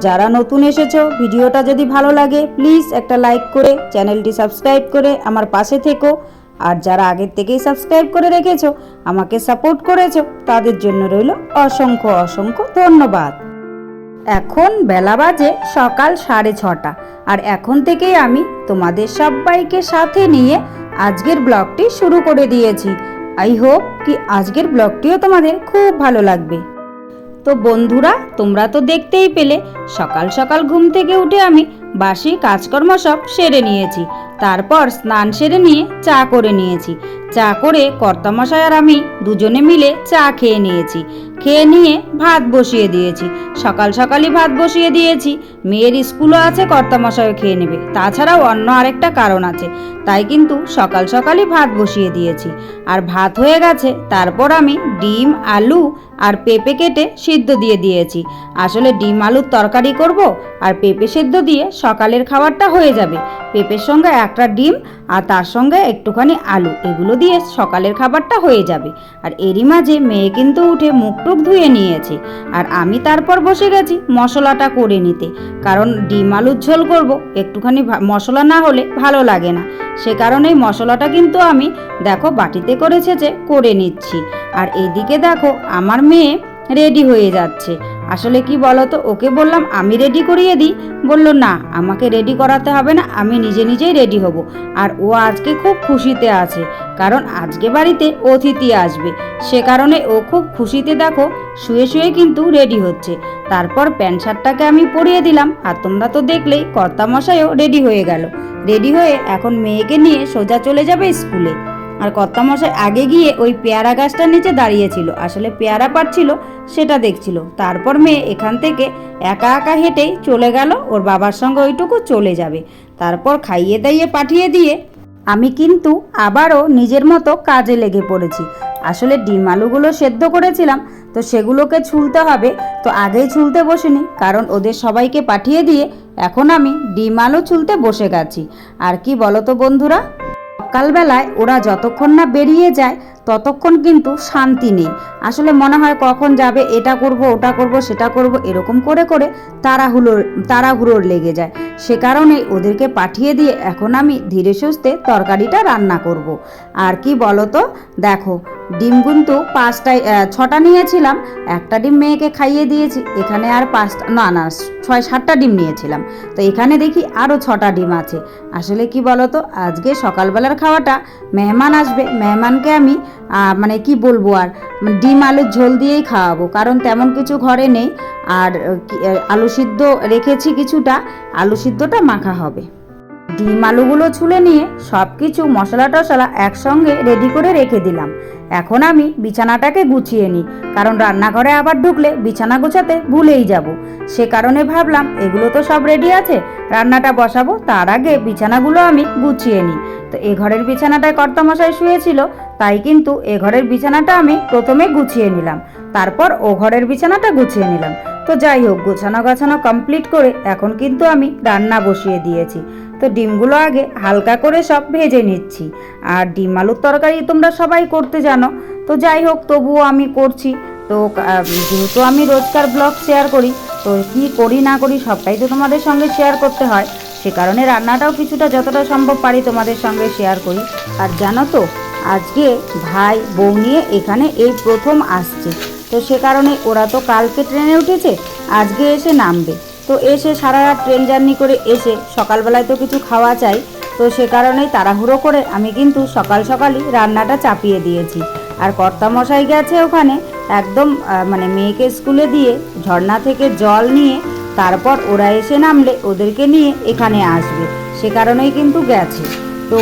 যারা নতুন এসেছ, ভিডিওটা যদি ভালো লাগে প্লিজ একটা লাইক করে, চ্যানেলটি সাবস্ক্রাইব করে আমার পাশে থেকো। আর যারা আগের থেকেই সাবস্ক্রাইব করে রেখেছো, আমাকে সাপোর্ট করেছ, তাদের জন্য রইল অসংখ্য অসংখ্য ধন্যবাদ। এখন বেলা বাজে সকাল সাড়ে ছটা। আর এখন থেকেই আমি তোমাদের সবাইকে সাথে নিয়ে আজকের ব্লগটি শুরু করে দিয়েছি। আই হোপ কি আজকের ব্লগটিও তোমাদের খুব ভালো লাগবে। তো বন্ধুরা, তোমরা তো দেখতেই পেলে। সকাল সকাল ঘুম থেকে উঠে আমি বাসি কাজকর্ম সব সেরে নিয়েছি। তারপর স্নান সেরে নিয়ে চা করে নিয়েছি। চা করে কর্তামশাই আর আমি দুজনে মিলে চা খেয়ে নিয়েছি। খেয়ে নিয়ে ভাত বসিয়ে দিয়েছি। সকাল সকালই ভাত বসিয়ে দিয়েছি। মেয়ের স্কুলও আছে, কর্তামশাইও খেয়ে নেবে। তাছাড়াও অন্য আরেকটা কারণ আছে। তাই কিন্তু সকাল সকালই ভাত বসিয়ে দিয়েছি। আর ভাত হয়ে গেছে, তারপর আমি ডিম, আলু আর পেঁপে কেটে সিদ্ধ দিয়ে দিয়েছি। আসলে ডিম আলুর তরকারি করব আর পেঁপে সিদ্ধ দিয়ে সকালের খাবারটা হয়ে যাবে। পেঁপের সঙ্গে একটা ডিম আর তার সঙ্গে একটুখানি আলু, এগুলো দিয়ে সকালের খাবারটা হয়ে যাবে। আর এরই মাঝে মেয়ে কিন্তু উঠে মুখ টুক ধুয়ে নিয়েছে। আর আমি তারপর বসে গেছি মশলাটা করে নিতে। কারণ ডিম আলুর ঝোল করব, একটুখানি মশলা না হলে ভালো লাগে না। সে কারণেই মশলাটা কিন্তু আমি, দেখো, বাটিতে করেছে যে, করে নিচ্ছি। আর এইদিকে দেখো, আমার মেয়ে রেডি হয়ে যাচ্ছে। আসলে কি বলতো? ওকে বললাম, আমি রেডি করিয়ে দিই। বলল, না, আমাকে রেডি করাতে হবে না, আমি নিজে নিজেই রেডি হব। আর ও আজকে খুব খুশিতে আছে, কারণ আজকে বাড়িতে অতিথি আসবে। সে কারণে ও খুব খুশিতে দেখো, শুয়ে শুয়ে কিন্তু রেডি হচ্ছে। তারপর প্যান্ট শার্টটাকে আমি পরিয়ে দিলাম, আর তোমরা তো দেখলেই কর্তামশাইও রেডি হয়ে গেল। রেডি হয়ে এখন মেয়েকে নিয়ে সোজা চলে যাবে স্কুলে। আর কর্তামশাই আগে গিয়ে ওই পেয়ারা গাছটার নিচে দাঁড়িয়েছিল। আসলে পেয়ারা পাচ্ছিল সেটা দেখছিল। তারপর মেয়ে এখান থেকে একা একা হেঁটেই চলে গেল, ওর বাবার সঙ্গে ওইটুকু চলে যাবে। তারপর খাইয়ে দাইয়ে পাঠিয়ে দিয়ে আমি কিন্তু আবারও নিজের মতো কাজে লেগে পড়েছি। আসলে ডিম আলুগুলো সেদ্ধ করেছিলাম, তো সেগুলোকে ছুলতে হবে, তো আগেই ছুলতে বসিনি, কারণ ওদের সবাইকে পাঠিয়ে দিয়ে এখন আমি ডিম আলু ছুলতে বসে গেছি। আর কি বলো তো বন্ধুরা? সকালবেলায় ওরা যতক্ষণ না বেরিয়ে যায়, ততক্ষণ কিন্তু শান্তি নেই। আসলে মনে হয় কখন যাবে, এটা করব, ওটা করব, সেটা করব, এরকম করে করে তাড়াহুড়োর তাড়াহুড়োর লেগে যায়। সে কারণে ওদেরকে পাঠিয়ে দিয়ে এখন আমি ধীরে সুস্থে তরকারিটা রান্না করব। আর কি বলো তো দেখো ডিম কিন্তু পাঁচটায় ছটা নিয়েছিলাম, একটা ডিম মেয়েকে খাইয়ে দিয়েছি, এখানে আর পাঁচটা না না, ছয়, সাতটা ডিম নিয়েছিলাম। তো এখানে দেখি আরও ছটা ডিম আছে। আসলে কি বলো তো আজকে সকালবেলার খাওয়াটা মেহমান আসবে, মেহমানকে আমি মানে কি বলব আর মানে ডিম আলুর ঝোল দিয়েই খাওয়াবো, কারণ তেমন কিছু ঘরে নেই। আর আলু সিদ্ধ রেখেছি কিছুটা, আলু সিদ্ধটা মাখা হবে। ডিম আলুগুলো ছুলে নিয়ে সব কিছু মশলা টশলা একসঙ্গে রেডি করে রেখে দিলাম। এখন আমি বিছানাটাকে গুছিয়ে নিই, কারণ রান্নাঘরে আবার ঢুকলে বিছানা গোছাতে ভুলেই যাব। সে কারণে ভাবলাম, এগুলো তো সব রেডি আছে, রান্নাটা বসাবো, তার আগে বিছানাগুলো আমি গুছিয়ে নিই। তো এ ঘরের বিছানাটায় কর্তামশাই শুয়েছিল, তাই কিন্তু এ ঘরের বিছানাটা আমি প্রথমে গুছিয়ে নিলাম, তারপর ও ঘরের বিছানাটা গুছিয়ে নিলাম। তো যাই হোক, গোছানো গাছানো কমপ্লিট করে এখন কিন্তু আমি রান্না বসিয়ে দিয়েছি। তো ডিমগুলো আগে হালকা করে সব ভেজে নিচ্ছি। আর ডিম আলুর তরকারি তোমরা সবাই করতে জানো তো যাই হোক, তবুও আমি করছি। তো যেহেতু আমি রোজকার ব্লগ শেয়ার করি, তো কি করি না করি সবটাই তো তোমাদের সঙ্গে শেয়ার করতে হয়। সে কারণে রান্নাটাও কিছুটা যতটা সম্ভব পারি তোমাদের সঙ্গে শেয়ার করি। আর জানো তো, আজকে ভাই বউ নিয়ে এখানে এই প্রথম আসছে। তো সে কারণে ওরা তো কালকে ট্রেনে উঠেছে, আজকে এসে নামবে। তো এসে সারা রাত ট্রেন জার্নি করে এসে সকালবেলায় তো কিছু খাওয়া চাই। তো সে কারণেই তাড়াহুড়ো করে আমি কিন্তু সকাল সকালই রান্নাটা চাপিয়ে দিয়েছি। আর কর্তামশাই গেছে ওখানে একদম মানে মেয়েকে স্কুলে দিয়ে ঝর্ণা থেকে জল নিয়ে তারপর ওরা এসে নামলে ওদেরকে নিয়ে এখানে আসবে। সে কারণেই কিন্তু গেছে। তো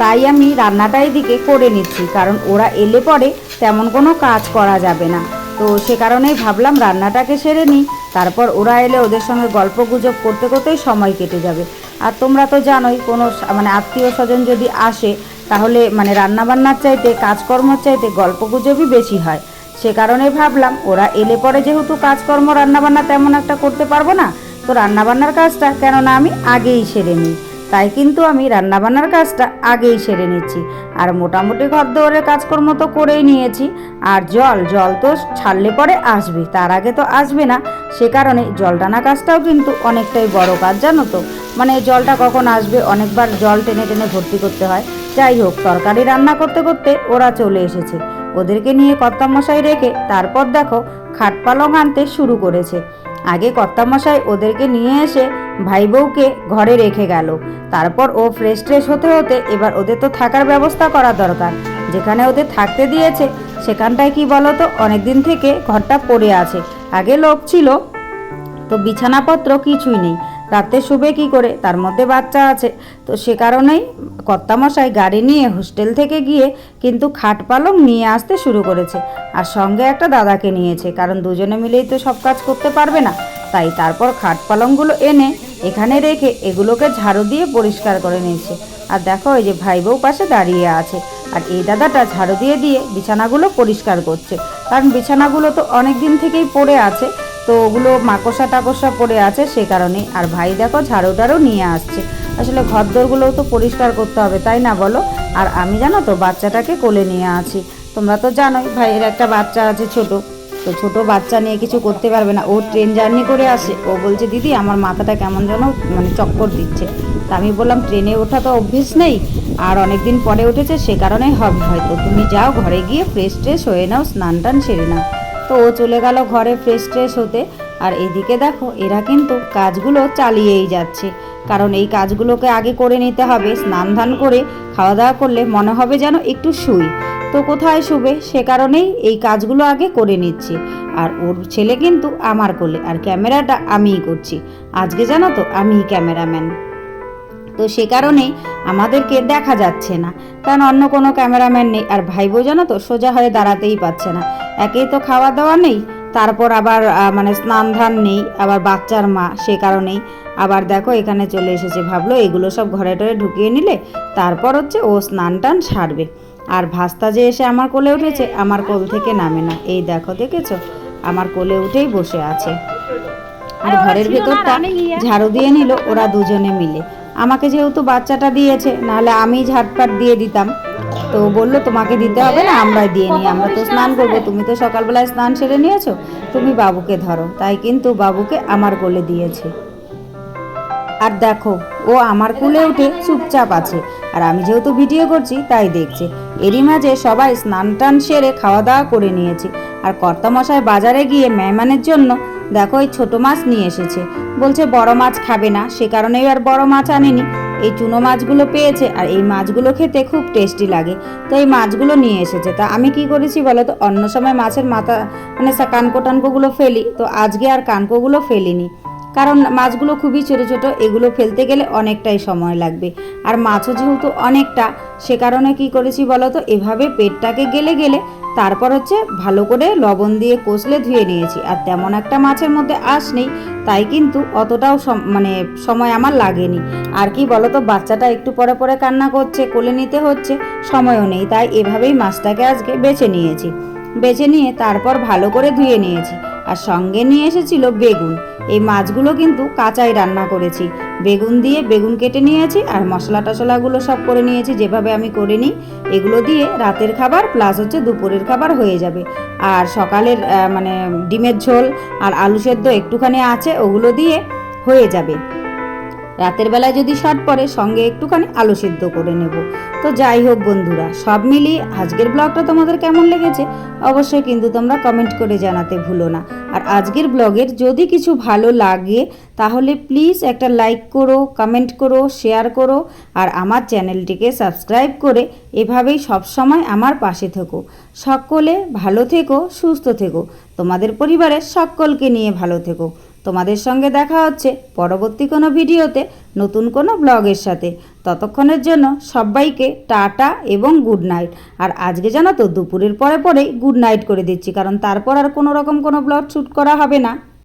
তাই আমি রান্নাটা এদিকে করে নিচ্ছি, কারণ ওরা এলে পরে তেমন কোনো কাজ করা যাবে না। তো সে কারণেই ভাবলাম রান্নাটাকে সেরে নিই, তারপর ওরা এলে ওদের সঙ্গে গল্প গুজব করতে করতেই সময় কেটে যাবে। আর তোমরা তো জানোই, কোনো মানে আত্মীয় স্বজন যদি আসে, তাহলে মানে রান্নাবান্নার চাইতে, কাজকর্মর চাইতে গল্প গুজবই বেশি হয়। সে কারণে ভাবলাম, ওরা এলে পরে যেহেতু কাজকর্ম, রান্নাবান্না তেমন একটা করতে পারব না, তো রান্নাবান্নার কাজটা কেননা আমি আগেই সেরে নিই। তাই কিন্তু আমি রান্নাবান্নার কাজটা আগেই সেরে নিচ্ছি। আর মোটামুটি ঘর দৌড়ের কাজকর্ম তো করেই নিয়েছি। আর জল জল তো ছাড়লে পরে আসবে, তার আগে তো আসবে না। সে কারণে জল টানা কাজটাও কিন্তু অনেকটাই বড় কাজ, জানো তো? মানে জলটা কখন আসবে, অনেকবার জল টেনে টেনে ভর্তি করতে হয়। যাই হোক, তরকারি রান্না করতে করতে ওরা চলে এসেছে। ওদেরকে নিয়ে কর্তামশাই রেখে তারপর দেখো খাট পালং আনতে শুরু করেছে। আগে কর্তামশাই ওদেরকে নিয়ে এসে ভাই বউকে ঘরে রেখে গেল। তারপর ও ফ্রেশ ট্রেশ হতে হতে এবার ওদের তো থাকার ব্যবস্থা করা দরকার। যেখানে ওদের থাকতে দিয়েছে, সেখানটায় কি বলতো, অনেকদিন থেকে ঘরটা পড়ে আছে। আগে লোক ছিল, তো বিছানাপত্র কিছুই নেই। রাতে শুবে কি করে? তার মধ্যে বাচ্চা আছে। তো সে কারণেই কর্তামশাই গাড়ি নিয়ে হোস্টেল থেকে গিয়ে কিন্তু খাট পালং নিয়ে আসতে শুরু করেছে। আর সঙ্গে একটা দাদাকে নিয়েছে। কারণ দুজনে মিলেই তো সব কাজ করতে পারবে না। তাই তারপর খাট পালংগুলো এনে এখানে রেখে এগুলোকে ঝাড়ু দিয়ে পরিষ্কার করে নিয়েছে। আর দেখো ওই যে ভাই বউ পাশে দাঁড়িয়ে আছে। আর এই দাদাটা ঝাড়ু দিয়ে দিয়ে বিছানাগুলো পরিষ্কার করছে। কারণ বিছানাগুলো তো অনেক দিন থেকেই পড়ে আছে। তো ওগুলো মাকসা টাকসা পড়ে আছে সে কারণে আর ভাই দেখো ঝাড়ু টাড়ু নিয়ে আসছে। আসলে ঘরদোরগুলোও তো পরিষ্কার করতে হবে, তাই না বলো? আর আমি জানো তো, বাচ্চাটাকে কোলে নিয়ে আছি। তোমরা তো জানোই, ভাইয়ের একটা বাচ্চা আছে ছোট। তো ছোট বাচ্চা নিয়ে কিছু করতে পারবে না। ও ট্রেন জার্নি করে আসে। ও বলছে, দিদি, আমার মাথাটা কেমন যেন মানে চক্কর দিচ্ছে। তা আমি বললাম, ট্রেনে ওঠা তো অভ্যেস নেই। আর অনেক দিন পরে উঠেছে, সে কারণেই হবে হয়তো। তুমি যাও ঘরে গিয়ে ফ্রেশ ট্রেশ হয়ে নাও স্নান টান সেরে নাও। তো ও চলে গেল ঘরে ফ্রেশ ট্রেশ হতে। আর এদিকে দেখো, এরা কিন্তু কাজগুলো চালিয়েই যাচ্ছে। কারণ এই কাজগুলোকে আগে করে নিতে হবে, স্নান ধান করে খাওয়া দাওয়া করলে মনে হবে যেন একটু শুই। তো কোথায় শুবে? সে কারণেই এই কাজগুলো আগে করে নিচ্ছে। আর ওর ছেলে কিন্তু আমার কোলে, আর ক্যামেরাটা আমিই করছি। আজকে জানো তো, আমিই ক্যামেরাম্যান। তো সে কারণেই আমাদেরকে দেখা যাচ্ছে না। কারণ অন্য কোনো ক্যামেরাম্যান নেই। আর ভাই বউ জানো তো, সোজা হয়ে দাঁড়াতেই পারছে না। একেই তো খাওয়া দাওয়া নেই তারপর আবার মানে স্নান ধান নেই আবার বাচ্চার মা সে কারণেই। আবার দেখো এখানে চলে এসেছে ভাবলো এগুলো সব ঘরে টরে ঢুকিয়ে নিলে তারপর হচ্ছে ও স্নান টান সারবে। আর ভাস্তা যে এসে আমার কোলে উঠেছে আমার কোল থেকে নামে না। এই দেখো দেখেছ? আমার কোলে উঠেই বসে আছে। আর ঘরের ভেতরটা ঝাড়ু দিয়ে নিল ওরা দুজনে মিলে। আমাকে যেহেতু বাচ্চাটা দিয়েছে নাহলে আমি ঝাড়পাট দিয়ে দিতাম। তো বলল, তোমাকে দিতে হবে না, আমরাই দিয়ে নিই। আমরা তো স্নান করব। তুমি তো সকালবেলায় স্নান সেরে নিয়েছো। তুমি বাবুকে ধরো। তাই কিন্তু বাবুকে আমার কোলে দিয়েছে। আর দেখো, ও আমার কুলে উঠে চুপচাপ আছে। আর আমি যেহেতু ভিডিও করছি, তাই দেখছে। এরই মাঝে সবাই স্নান টান সেরে খাওয়া দাওয়া করে নিয়েছি। আর কর্তামশাই বাজারে গিয়ে মেহমানের জন্য দেখো এই ছোট মাছ নিয়ে এসেছে। বলছে, বড় মাছ খাবে না। সে কারণেই আর বড় মাছ আনেনি। এই চুনো মাছগুলো পেয়েছে আর এই মাছগুলো খেতে খুব টেস্টি লাগে। তো এই মাছগুলো নিয়ে এসেছে। তা আমি কি করেছি বলো তো? অন্য সময় মাছের মাথা মানে কানকো টানকোগুলো ফেলি। তো আজকে আর কানকোগুলো ফেলিনি। কারণ মাছগুলো খুবই ছোট ছোট, এগুলো ফেলতে গেলে অনেকটাই সময় লাগবে। আর মাছও যেহেতু অনেকটা, সে কারণে কি করেছি বলো তো, এভাবে পেটটাকে গেলে গেলে তারপর হচ্ছে ভালো করে লবণ দিয়ে কষলে ধুয়ে নিয়েছি। আর তেমন একটা মাছের মধ্যে আঁশ নেই, তাই কিন্তু অতটাও মানে সময় আমার লাগেনি। আর কি বলো তো, বাচ্চাটা একটু পরে পরে কান্না করছে, কোলে নিতে হচ্ছে, সময়ও নেই। তাই এভাবেই মাছটাকে আজকে বেছে নিয়েছি। বেছে নিয়ে তারপর ভালো করে ধুয়ে নিয়েছি। আর সঙ্গে নিয়ে এসেছিল বেগুন। এই মাছগুলো কিন্তু কাঁচাই রান্না করেছি। বেগুন দিয়ে বেগুন কেটে নিয়েছি আর মশলা টশলাগুলো সব করে নিয়েছি, যেভাবে আমি করে নিই এগুলো দিয়ে রাতের খাবার প্লাস হচ্ছে দুপুরের খাবার হয়ে যাবে। আর সকালের মানে ডিমের ঝোল আর আলু সেদ্ধ একটুখানি আছে, ওগুলো দিয়ে হয়ে যাবে। রাতের বেলায় যদি শর্ট পড়ে, সঙ্গে একটুখানি আলু সিদ্ধ করে নেব। তো যাই হোক বন্ধুরা, সব মিলিয়ে আজকের ব্লগটা তোমাদের কেমন লেগেছে? অবশ্যই কিন্তু তোমরা কমেন্ট করে জানাতে ভুলো না। আর আজকের ব্লগের যদি কিছু ভালো লাগে, তাহলে প্লিজ একটা লাইক করো কমেন্ট করো শেয়ার করো, আর আমার চ্যানেলটিকে সাবস্ক্রাইব করে এভাবেই সব সময় আমার পাশে থেকো। সকলে ভালো থেকো, সুস্থ থেকো। তোমাদের পরিবারের সকলকে নিয়ে ভালো থেকো। তোমাদের সঙ্গে দেখা হচ্ছে পরবর্তী কোনো ভিডিওতে নতুন কোনো ব্লগের সাথে। ততক্ষণের জন্য সবাইকে টাটা এবং গুড নাইট আর আজকে জানো তো, দুপুরের পরে পরেই গুড নাইট করে দিচ্ছি, কারণ তারপর আর কোনো রকম কোনো ব্লগ শ্যুট করা হবে না।